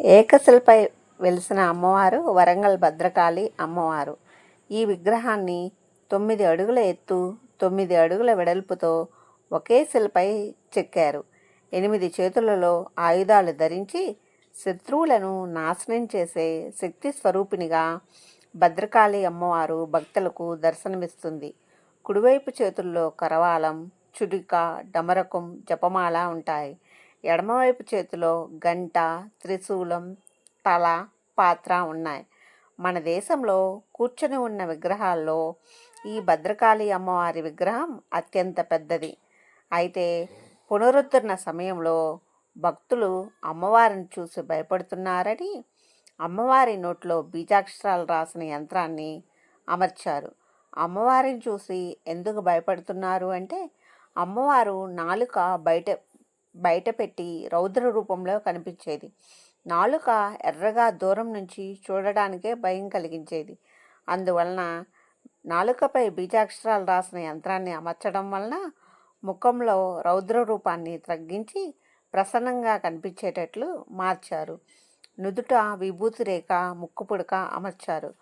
ఏకశిలపై వెలిసిన అమ్మవారు వరంగల్ భద్రకాళి అమ్మవారు. ఈ విగ్రహాన్ని తొమ్మిది అడుగుల ఎత్తు తొమ్మిది అడుగుల వెడల్పుతో ఒకే శిలపై చెక్కారు. ఎనిమిది చేతులలో ఆయుధాలు ధరించి శత్రువులను నాశనం చేసే శక్తి స్వరూపిణిగా భద్రకాళి అమ్మవారు భక్తులకు దర్శనమిస్తుంది. కుడివైపు చేతుల్లో కరవాలం చుడిక డమరకం జపమాల ఉంటాయి. ఎడమవైపు చేతిలో గంట త్రిశూలం తల పాత్ర ఉన్నాయి. మన దేశంలో కూర్చొని ఉన్న విగ్రహాల్లో ఈ భద్రకాళి అమ్మవారి విగ్రహం అత్యంత పెద్దది. అయితే పునరుద్ధరణ సమయంలో భక్తులు అమ్మవారిని చూసి భయపడుతున్నారని అమ్మవారి నోట్లో బీజాక్షరాలు రాసిన యంత్రాన్ని అమర్చారు. అమ్మవారిని చూసి ఎందుకు భయపడుతున్నారు అంటే అమ్మవారు నాలుక బయట బయటపెట్టి రౌద్ర రూపంలో కనిపించేది. నాలుక ఎర్రగా దూరం నుంచి చూడడానికే భయం కలిగించేది. అందువలన నాలుకపై బీజాక్షరాలు రాసిన యంత్రాన్ని అమర్చడం వలన ముఖంలో రౌద్ర రూపాన్ని తగ్గించి ప్రసన్నంగా కనిపించేటట్లు మార్చారు. నుదుట విభూతి రేఖ ముక్కు పుడక అమర్చారు.